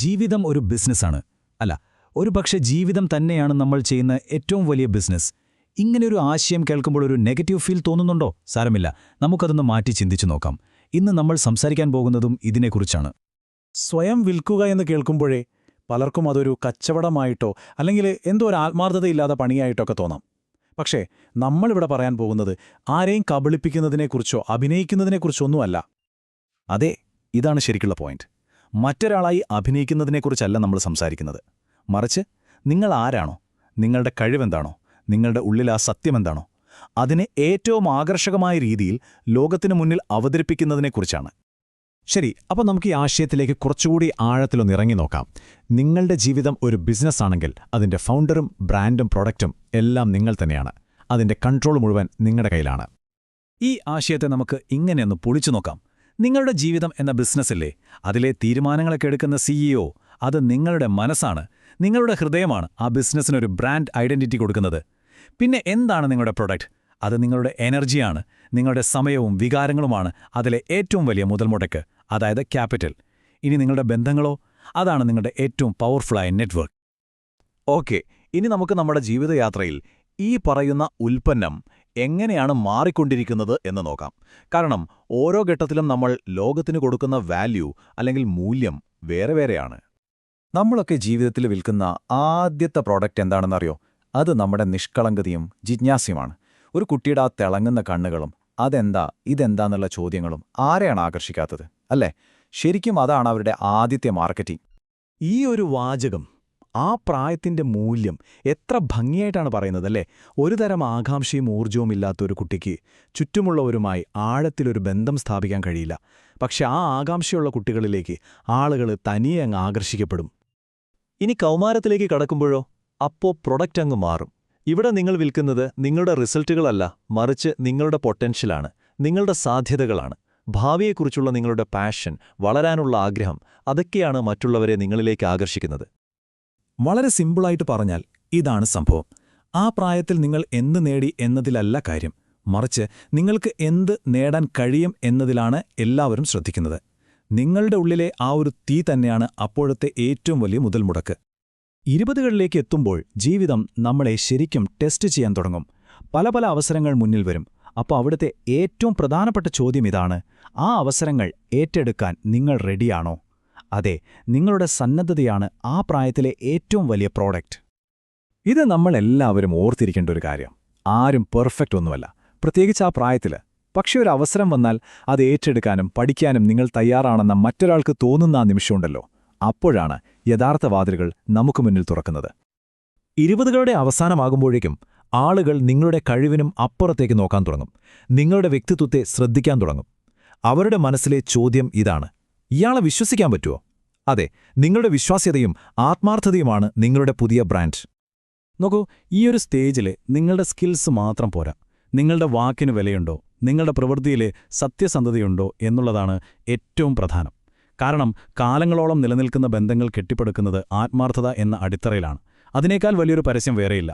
ജീവിതം ഒരു ബിസിനസ്സാണ്. അല്ല ഒരു പക്ഷേ ജീവിതം തന്നെയാണ് നമ്മൾ ചെയ്യുന്ന ഏറ്റവും വലിയ ബിസിനസ് ഇങ്ങനെയൊരു ആശയം കേൾക്കുമ്പോൾ ഒരു നെഗറ്റീവ് ഫീൽ തോന്നുന്നുണ്ടോ? സാരമില്ല. നമുക്കതൊന്ന് മാറ്റി ചിന്തിച്ചു നോക്കാം. ഇന്ന് നമ്മൾ സംസാരിക്കാൻ പോകുന്നതും ഇതിനെക്കുറിച്ചാണ്. സ്വയം വിൽക്കുക എന്ന് കേൾക്കുമ്പോഴേ പലർക്കും അതൊരു കച്ചവടമായിട്ടോ അല്ലെങ്കിൽ എന്തോ ഒരു ആത്മാർത്ഥതയില്ലാത്ത പണിയായിട്ടോ ഒക്കെ തോന്നാം. പക്ഷേ നമ്മളിവിടെ പറയാൻ പോകുന്നത് ആരെയും കബളിപ്പിക്കുന്നതിനെക്കുറിച്ചോ അഭിനയിക്കുന്നതിനെക്കുറിച്ചോ ഒന്നുമല്ല അതെ ഇതാണ് ശരിക്കുള്ള പോയിന്റ്. മറ്റൊരാളായി അഭിനയിക്കുന്നതിനെക്കുറിച്ചല്ല നമ്മൾ സംസാരിക്കുന്നത്. മറിച്ച് നിങ്ങൾ ആരാണോ? നിങ്ങളുടെ കഴിവെന്താണോ? നിങ്ങളുടെ ഉള്ളിൽ ആ സത്യമെന്താണോ അതിനെ ഏറ്റവും ആകർഷകമായ രീതിയിൽ ലോകത്തിനു മുന്നിൽ അവതരിപ്പിക്കുന്നതിനെക്കുറിച്ചാണ്. ശരി അപ്പോൾ നമുക്ക് ഈ ആശയത്തിലേക്ക് കുറച്ചുകൂടി ആഴത്തിലൊന്ന് ഇറങ്ങി നോക്കാം. നിങ്ങളുടെ ജീവിതം ഒരു ബിസിനസ് ആണെങ്കിൽ അതിന്റെ ഫൗണ്ടറും ബ്രാൻഡും പ്രൊഡക്റ്റും എല്ലാം നിങ്ങൾ തന്നെയാണ്. അതിന്റെ കൺട്രോൾ മുഴുവൻ നിങ്ങളുടെ കയ്യിലാണ്. ഈ ആശയത്തെ നമുക്ക് ഇങ്ങനെയൊന്ന് പൊളിച്ചു നോക്കാം. നിങ്ങളുടെ ജീവിതം എന്ന ബിസിനസ്സില്ലേ? അതിലെ തീരുമാനങ്ങളൊക്കെ എടുക്കുന്ന സിഇഒ അത് നിങ്ങളുടെ മനസ്സാണ്. നിങ്ങളുടെ ഹൃദയമാണ് ആ ബിസിനസ്സിനൊരു ബ്രാൻഡ് ഐഡന്റിറ്റി കൊടുക്കുന്നത്. പിന്നെ എന്താണ് നിങ്ങളുടെ പ്രൊഡക്റ്റ്? അത് നിങ്ങളുടെ എനർജിയാണ്. നിങ്ങളുടെ സമയവും വികാരങ്ങളുമാണ് അതിലെ ഏറ്റവും വലിയ മുതൽമുടക്ക് അതായത് ക്യാപിറ്റൽ. ഇനി നിങ്ങളുടെ ബന്ധങ്ങളോ? അതാണ് നിങ്ങളുടെ ഏറ്റവും പവർഫുള്ളായ നെറ്റ്വർക്ക്. ഓക്കെ ഇനി നമുക്ക് നമ്മുടെ ജീവിതയാത്രയിൽ ഈ പറയുന്ന ഉൽപ്പന്നം എങ്ങനെയാണ് മാറിക്കൊണ്ടിരിക്കുന്നത് എന്ന് നോക്കാം. കാരണം ഓരോ ഘട്ടത്തിലും നമ്മൾ ലോകത്തിന് കൊടുക്കുന്ന വാല്യൂ അല്ലെങ്കിൽ മൂല്യം വേറെ വേറെയാണ്. നമ്മളൊക്കെ ജീവിതത്തിൽ വിൽക്കുന്ന ആദ്യത്തെ പ്രോഡക്റ്റ് എന്താണെന്നറിയോ? അത് നമ്മുടെ നിഷ്കളങ്കതയും ജിജ്ഞാസ്യമാണ്. ഒരു കുട്ടിയുടെ ആ തിളങ്ങുന്ന കണ്ണുകളും അതെന്താ ഇതെന്താന്നുള്ള ചോദ്യങ്ങളും ആരെയാണ് ആകർഷിക്കാത്തത്? അല്ലേ? ശരിക്കും അതാണ് അവരുടെ ആദ്യത്തെ മാർക്കറ്റിംഗ് ഈ ഒരു വാചകം ആ പ്രായത്തിന്റെ മൂല്യം എത്ര ഭംഗിയായിട്ടാണ് പറയുന്നതല്ലേ ഒരു തരം ആകാംക്ഷയും ഊർജവും ഇല്ലാത്ത ഒരു കുട്ടിക്ക് ചുറ്റുമുള്ളവരുമായി ആഴത്തിലൊരു ബന്ധം സ്ഥാപിക്കാൻ കഴിയില്ല. പക്ഷെ ആ ആകാംക്ഷയുള്ള കുട്ടികളിലേക്ക് ആളുകൾ തനിയെ അങ്ങ് ആകർഷിക്കപ്പെടും. ഇനി കൗമാരത്തിലേക്ക് കടക്കുമ്പോഴോ? അപ്പോ പ്രൊഡക്റ്റ് അങ്ങ് മാറും. ഇവിടെ നിങ്ങൾ വിൽക്കുന്നത് നിങ്ങളുടെ റിസൾട്ടുകളല്ല മറിച്ച് നിങ്ങളുടെ പൊട്ടൻഷ്യലാണ് നിങ്ങളുടെ സാധ്യതകളാണ്. ഭാവിയെക്കുറിച്ചുള്ള നിങ്ങളുടെ പാഷൻ വളരാനുള്ള ആഗ്രഹം അതൊക്കെയാണ് മറ്റുള്ളവരെ നിങ്ങളിലേക്ക് ആകർഷിക്കുന്നത്. വളരെ സിമ്പിളായിട്ട് പറഞ്ഞാൽ ഇതാണ് സംഭവം. ആ പ്രായത്തിൽ നിങ്ങൾ എന്ത് നേടി എന്നതിലല്ല കാര്യം. മറിച്ച് നിങ്ങൾക്ക് എന്ത് നേടാൻ കഴിയും എന്നതിലാണ് എല്ലാവരും ശ്രദ്ധിക്കുന്നത്. നിങ്ങളുടെ ഉള്ളിലെ ആ ഒരു തീ തന്നെയാണ് അപ്പോഴത്തെ ഏറ്റവും വലിയ മുതൽ മുതൽമുടക്ക് ഇരുപതുകളിലേക്ക് എത്തുമ്പോൾ ജീവിതം നമ്മളെ ശരിക്കും ടെസ്റ്റ് ചെയ്യാൻ തുടങ്ങും. പല പല അവസരങ്ങൾ മുന്നിൽ വരും. അപ്പോൾ അവിടുത്തെ ഏറ്റവും പ്രധാനപ്പെട്ട ചോദ്യം ഇതാണ് ആ അവസരങ്ങൾ ഏറ്റെടുക്കാൻ നിങ്ങൾ റെഡിയാണോ അതെ നിങ്ങളുടെ സന്നദ്ധതയാണ് ആ പ്രായത്തിലെ ഏറ്റവും വലിയ പ്രോഡക്റ്റ് ഇത് നമ്മളെല്ലാവരും ഓർത്തിരിക്കേണ്ട ഒരു കാര്യം. ആരും പെർഫെക്റ്റ് ഒന്നുമല്ല. പ്രത്യേകിച്ച് ആ പ്രായത്തിൽ പക്ഷെ ഒരു അവസരം വന്നാൽ അത് ഏറ്റെടുക്കാനും പഠിക്കാനും നിങ്ങൾ തയ്യാറാണെന്ന മറ്റൊരാൾക്ക് തോന്നുന്ന ആ നിമിഷമുണ്ടല്ലോ. അപ്പോഴാണ് യഥാർത്ഥ വാതിലുകൾ നമുക്ക് മുന്നിൽ തുറക്കുന്നത്. ഇരുപതുകളുടെ അവസാനമാകുമ്പോഴേക്കും ആളുകൾ നിങ്ങളുടെ കഴിവിനും അപ്പുറത്തേക്ക് നോക്കാൻ തുടങ്ങും. നിങ്ങളുടെ വ്യക്തിത്വത്തെ ശ്രദ്ധിക്കാൻ തുടങ്ങും. അവരുടെ മനസ്സിലെ ചോദ്യം ഇതാണ്. ഇയാളെ വിശ്വസിക്കാൻ പറ്റുമോ അതെ നിങ്ങളുടെ വിശ്വാസ്യതയും ആത്മാർത്ഥതയുമാണ് നിങ്ങളുടെ പുതിയ ബ്രാൻഡ്. നോക്കൂ ഈ ഒരു സ്റ്റേജിൽ നിങ്ങളുടെ സ്കിൽസ് മാത്രം പോരാ. നിങ്ങളുടെ വാക്കിന് വിലയുണ്ടോ? നിങ്ങളുടെ പ്രവൃത്തിയിൽ സത്യസന്ധതയുണ്ടോ എന്നുള്ളതാണ് ഏറ്റവും പ്രധാനം. കാരണം കാലങ്ങളോളം നിലനിൽക്കുന്ന ബന്ധങ്ങൾ കെട്ടിപ്പടുക്കുന്നത് ആത്മാർത്ഥത എന്ന അടിത്തറയിലാണ്. അതിനേക്കാൾ വലിയൊരു പരസ്യം വേറെയില്ല.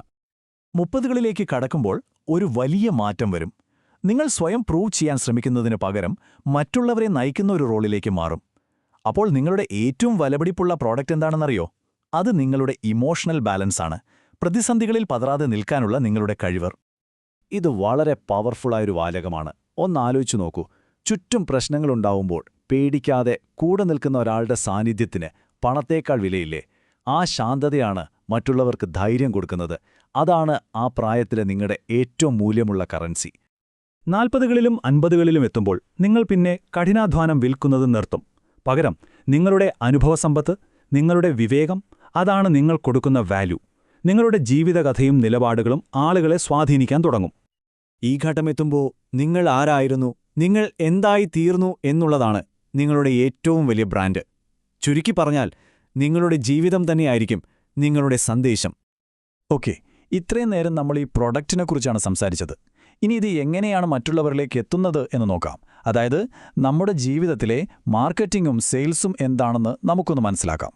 മുപ്പതുകളിലേക്ക് കടക്കുമ്പോൾ ഒരു വലിയ മാറ്റം വരും. നിങ്ങൾ സ്വയം പ്രൂവ് ചെയ്യാൻ ശ്രമിക്കുന്നതിന് പകരം മറ്റുള്ളവരെ നയിക്കുന്ന ഒരു റോളിലേക്ക് മാറും. അപ്പോൾ നിങ്ങളുടെ ഏറ്റവും വലപിടിപ്പുള്ള പ്രോഡക്റ്റ് എന്താണെന്നറിയോ? അത് നിങ്ങളുടെ ഇമോഷണൽ ബാലൻസ് ആണ്. പ്രതിസന്ധികളിൽ പതറാതെ നിൽക്കാനുള്ള നിങ്ങളുടെ കഴിവർ ഇത് വളരെ പവർഫുള്ളായൊരു വാചകമാണ്. ഒന്നാലോചിച്ചു നോക്കൂ. ചുറ്റും പ്രശ്നങ്ങളുണ്ടാവുമ്പോൾ പേടിക്കാതെ കൂടെ നിൽക്കുന്ന ഒരാളുടെ സാന്നിധ്യത്തിന് പണത്തേക്കാൾ വിലയില്ലേ? ആ ശാന്തതയാണ് മറ്റുള്ളവർക്ക് ധൈര്യം കൊടുക്കുന്നത്. അതാണ് ആ പ്രായത്തിലെ നിങ്ങളുടെ ഏറ്റവും മൂല്യമുള്ള കറൻസി നാൽപ്പതുകളിലും അൻപതുകളിലും എത്തുമ്പോൾ നിങ്ങൾ പിന്നെ കഠിനാധ്വാനം വിൽക്കുന്നത് നിർത്തും. പകരം നിങ്ങളുടെ അനുഭവസമ്പത്ത് നിങ്ങളുടെ വിവേകം അതാണ് നിങ്ങൾ കൊടുക്കുന്ന വാല്യൂ നിങ്ങളുടെ ജീവിതകഥയും നിലപാടുകളും ആളുകളെ സ്വാധീനിക്കാൻ തുടങ്ങും. ഈ ഘട്ടമെത്തുമ്പോൾ നിങ്ങൾ ആരായിരുന്നു നിങ്ങൾ എന്തായി തീർന്നു എന്നുള്ളതാണ് നിങ്ങളുടെ ഏറ്റവും വലിയ ബ്രാൻഡ് ചുരുക്കി പറഞ്ഞാൽ നിങ്ങളുടെ ജീവിതം തന്നെയായിരിക്കും നിങ്ങളുടെ സന്ദേശം. ഓക്കെ ഇത്രയും നേരം നമ്മൾ ഈ പ്രൊഡക്റ്റിനെക്കുറിച്ചാണ് സംസാരിച്ചത്. ഇനി ഇത് എങ്ങനെയാണ് മറ്റുള്ളവരിലേക്ക് എത്തുന്നത് എന്ന് നോക്കാം. അതായത് നമ്മുടെ ജീവിതത്തിലെ മാർക്കറ്റിംഗും സെയിൽസും എന്താണെന്ന് നമുക്കൊന്ന് മനസ്സിലാക്കാം.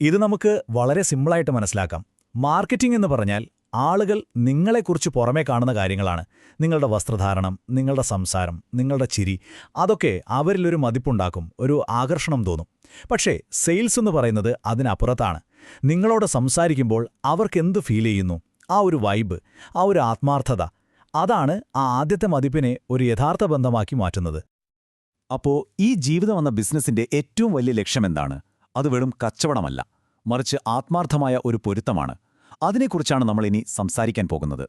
ഇത് നമുക്ക് വളരെ സിമ്പിളായിട്ട് മനസ്സിലാക്കാം. മാർക്കറ്റിംഗ് എന്ന് പറഞ്ഞാൽ ആളുകൾ നിങ്ങളെക്കുറിച്ച് പുറമേ കാണുന്ന കാര്യങ്ങളാണ്. നിങ്ങളുടെ വസ്ത്രധാരണം നിങ്ങളുടെ സംസാരം നിങ്ങളുടെ ചിരി അതൊക്കെ അവരിലൊരു മതിപ്പുണ്ടാക്കും ഒരു ആകർഷണം തോന്നും. പക്ഷേ സെയിൽസ് എന്ന് പറയുന്നത് അതിനപ്പുറത്താണ്. നിങ്ങളോട് സംസാരിക്കുമ്പോൾ അവർക്കെന്ത് ഫീൽ ചെയ്യുന്നു? ആ ഒരു വൈബ് ആ ഒരു ആത്മാർത്ഥത അതാണ് ആ ആദ്യത്തെ മതിപ്പിനെ ഒരു യഥാർത്ഥ ബന്ധമാക്കി മാറ്റുന്നത്. അപ്പോ ഈ ജീവിതം എന്ന ബിസിനസിന്റെ ഏറ്റവും വലിയ ലക്ഷ്യമെന്താണ് അത് വെറും കച്ചവടമല്ല മറിച്ച് ആത്മാർത്ഥമായ ഒരു പൊരുത്തമാണ്. അതിനെക്കുറിച്ചാണ് നമ്മൾ ഇനി സംസാരിക്കാൻ പോകുന്നത്.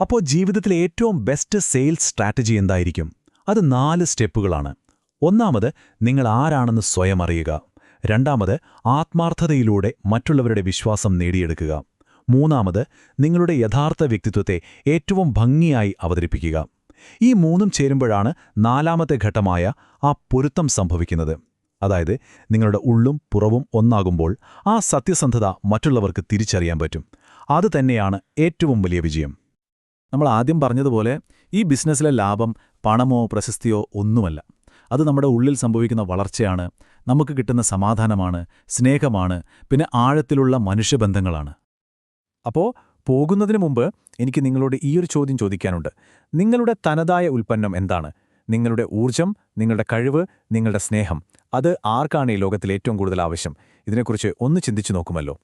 അപ്പോൾ ജീവിതത്തിലെ ഏറ്റവും ബെസ്റ്റ് സെയിൽസ് സ്ട്രാറ്റജി എന്തായിരിക്കും? അത് നാല് സ്റ്റെപ്പുകളാണ്. ഒന്നാമത് നിങ്ങൾ ആരാണെന്ന് സ്വയം അറിയുക. രണ്ടാമത് ആത്മാർത്ഥതയിലൂടെ മറ്റുള്ളവരുടെ വിശ്വാസം നേടിയെടുക്കുക. മൂന്നാമത് നിങ്ങളുടെ യഥാർത്ഥ വ്യക്തിത്വത്തെ ഏറ്റവും ഭംഗിയായി അവതരിപ്പിക്കുക. ഈ മൂന്നും ചേരുമ്പോഴാണ് നാലാമത്തെ ഘട്ടമായ ആ പൊരുത്തം സംഭവിക്കുന്നത്. അതായത് നിങ്ങളുടെ ഉള്ളും പുറവും ഒന്നാകുമ്പോൾ ആ സത്യസന്ധത മറ്റുള്ളവർക്ക് തിരിച്ചറിയാൻ പറ്റും. അത് തന്നെയാണ് ഏറ്റവും വലിയ വിജയം. നമ്മൾ ആദ്യം പറഞ്ഞതുപോലെ ഈ ബിസിനസ്സിലെ ലാഭം പണമോ പ്രശസ്തിയോ ഒന്നുമല്ല. അത് നമ്മുടെ ഉള്ളിൽ സംഭവിക്കുന്ന വളർച്ചയാണ് നമുക്ക് കിട്ടുന്ന സമാധാനമാണ് സ്നേഹമാണ് പിന്നെ ആഴത്തിലുള്ള മനുഷ്യബന്ധങ്ങളാണ്. അപ്പോൾ പോകുന്നതിന് മുമ്പ് എനിക്ക് നിങ്ങളോട് ഈയൊരു ചോദ്യം ചോദിക്കാനുണ്ട്. നിങ്ങളുടെ തനതായ ഉൽപ്പന്നം എന്താണ്? നിങ്ങളുടെ ഊർജം നിങ്ങളുടെ കഴിവ് നിങ്ങളുടെ സ്നേഹം അത് ആർക്കാണ് ഈ ലോകത്തിൽ ഏറ്റവും കൂടുതൽ ആവശ്യം? ഇതിനെക്കുറിച്ച് ഒന്ന് ചിന്തിച്ചു നോക്കുമല്ലോ.